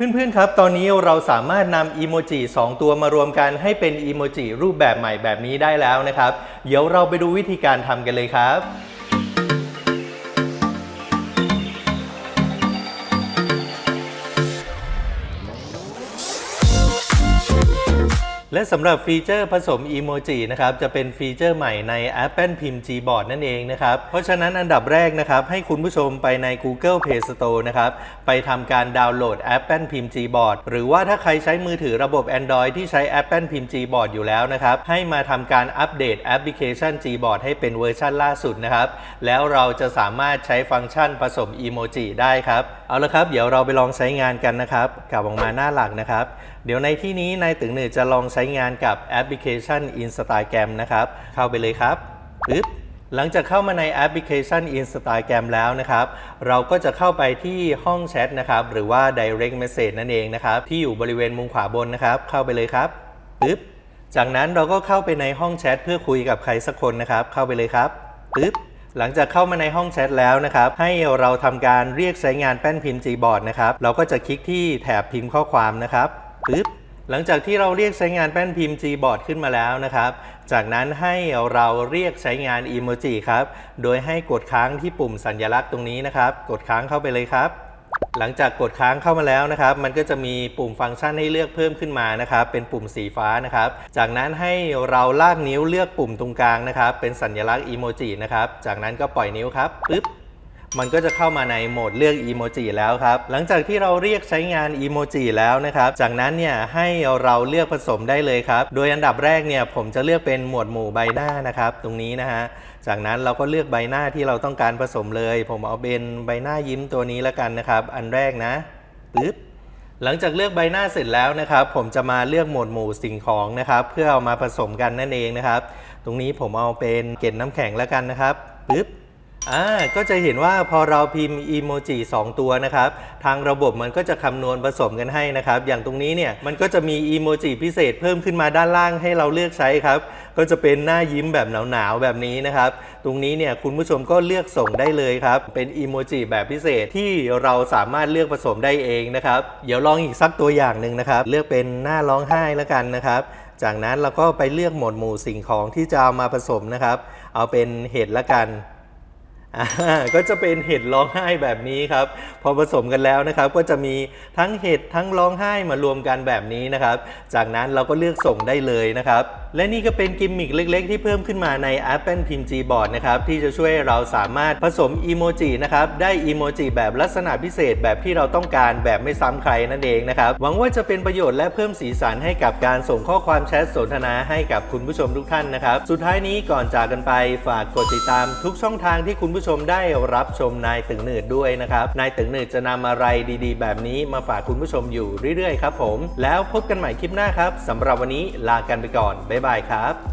เพื่อนๆ ครับ ตอนนี้เราสามารถนำอีโมจิ2ตัวมารวมกันให้เป็นอีโมจิรูปแบบใหม่แบบนี้ได้แล้วนะครับ เดี๋ยวเราไปดูวิธีการทำกันเลยครับ และสำหรับฟีเจอร์ผสมอีโมจินะครับจะเป็นฟีเจอร์ใหม่ใน Apple พิมพ์ Gboard นั่นเองนะครับ เพราะฉะนั้นอันดับแรกนะครับให้คุณผู้ชมไปใน Google Play Store นะครับไปทำการดาวน์โหลด Apple พิมพ์ Gboard หรือว่าถ้าใครใช้มือถือระบบ Android ที่ใช้ Apple พิมพ์ Gboard อยู่แล้วนะครับให้มาทำการอัปเดตแอปพลิเคชัน Gboard ให้เป็นเวอร์ชันล่าสุดนะครับแล้วเราจะสามารถใช้ฟังก์ชันผสมอีโมจิได้ครับเอาละครับเดี๋ยวเราไปลองใช้งานกันนะครับกลับออกมาหน้าหลักนะครับเดี๋ยวในที่นี้นายตึงหนือจะลองใช้ช้งานกับแอปพลิเคชัน Instagram นะครับ เข้าไปเลยครับปึ๊บหลังจากเข้ามาในแอปพลิเคชัน Instagram แล้วนะครับ เราก็จะเข้าไปที่ห้องแชทนะครับ หรือว่า direct message นั่นเองนะครับ ที่อยู่บริเวณมุมขวาบนนะครับ เข้าไปเลยครับปึ๊บจากนั้นเราก็เข้าไปในห้องแชทเพื่อคุยกับใครสักคนนะครับ เข้าไปเลยครับปึ๊บหลังจากเข้ามาในห้องแชทแล้วนะครับ ให้เราทำการเรียกใช้งานแป้นพิมพ์ Gboard นะครับ เราก็จะคลิกที่แถบพิมพ์ข้อความนะครับปึ๊บ หลังจากที่เราเรียกใช้งานแป้นพิมพ์ Gboard ขึ้นมาแล้วนะครับ จากนั้นให้เราเรียกใช้งานอีโมจิครับ โดยให้กดค้างที่ปุ่มสัญลักษณ์ตรงนี้นะครับ กดค้างเข้าไปเลยครับ หลังจากกดค้างเข้ามาแล้วนะครับ มันก็จะมีปุ่มฟังก์ชันให้เลือกเพิ่มขึ้นมานะครับ เป็นปุ่มสีฟ้านะครับ จากนั้นให้เราลากนิ้วเลือกปุ่มตรงกลางนะครับ เป็นสัญลักษณ์อีโมจินะครับ จากนั้นก็ปล่อยนิ้วครับปึ๊บ มันก็จะเข้ามาในโหมดเลือกอีโมจิแล้วครับ หลังจากที่เราเรียกใช้งานอีโมจิแล้วนะครับ จากนั้นเนี่ยให้เราเลือกผสมได้เลยครับ โดยอันดับแรกเนี่ยผมจะเลือกเป็นหมวดหมู่ใบหน้านะครับ ตรงนี้นะฮะ จากนั้นเราก็เลือกใบหน้าที่เราต้องการผสมเลย ผมเอาเป็นใบหน้ายิ้มตัวนี้แล้วกันนะครับ อันแรกนะปึ๊บหลังจากเลือกใบหน้าเสร็จแล้วนะครับ ผมจะมาเลือกหมวดหมู่สิ่งของนะครับ เพื่อเอามาผสมกันนั่นเองนะครับ ตรงนี้ผมเอาเป็นเกล็ดน้ำแข็งแล้วกันนะครับปึ๊บ อ่าก็จะเห็นว่าพอเราพิมพ์อีโมจิ2ตัวนะครับ ทางระบบมันก็จะคำนวณผสมกันให้นะครับ อย่างตรงนี้เนี่ยมันก็จะมีอีโมจิพิเศษเพิ่มขึ้นมาด้านล่างให้เราเลือกใช้ครับ ก็จะเป็นหน้ายิ้มแบบหนาวๆแบบนี้นะครับ ตรงนี้เนี่ยคุณผู้ชมก็เลือกส่งได้เลยครับ เป็นอีโมจิแบบพิเศษที่เราสามารถเลือกผสมได้เองนะครับ เดี๋ยวลองอีกสักตัวอย่างหนึ่งนะครับ เลือกเป็นหน้าร้องไห้แล้วกันนะครับจากนั้นเราก็ไปเลือกหมวดหมู่สิ่งของที่จะเอามาผสมนะครับ เอาเป็นเห็ดละกัน ก็จะเป็นเห็ดร้องไห้แบบนี้ครับ พอผสมกันแล้วนะครับ ก็จะมีทั้งเห็ดทั้งร้องไห้มารวมกันแบบนี้นะครับ จากนั้นเราก็เลือกส่งได้เลยนะครับ และนี่ก็เป็นกิมมิคเล็กๆ ที่เพิ่มขึ้นมาใน Apple พิมพ์ Gboard นะครับ ที่จะช่วยเราสามารถผสมอีโมจินะครับ ได้อีโมจิแบบลักษณะพิเศษแบบที่เราต้องการแบบไม่ซ้ำใครนั่นเองนะครับ หวังว่าจะเป็นประโยชน์และเพิ่มสีสันให้กับการส่งข้อความแชทสนทนาให้กับคุณผู้ชมทุกท่านนะครับ สุดท้ายนี้ก่อนจากกันไปฝากกดติดตามทุกช่องทางที่คุณผู้ชมได้รับชมนายตึงหนืดด้วยนะครับ นายตึงหนืดจะนำอะไรดีๆ แบบนี้มาฝากคุณผู้ชมอยู่เรื่อยๆครับผม แล้วพบกันใหม่คลิปหน้าครับสำหรับวันนี้ลากันไปก่อนบ๊ายบายครับ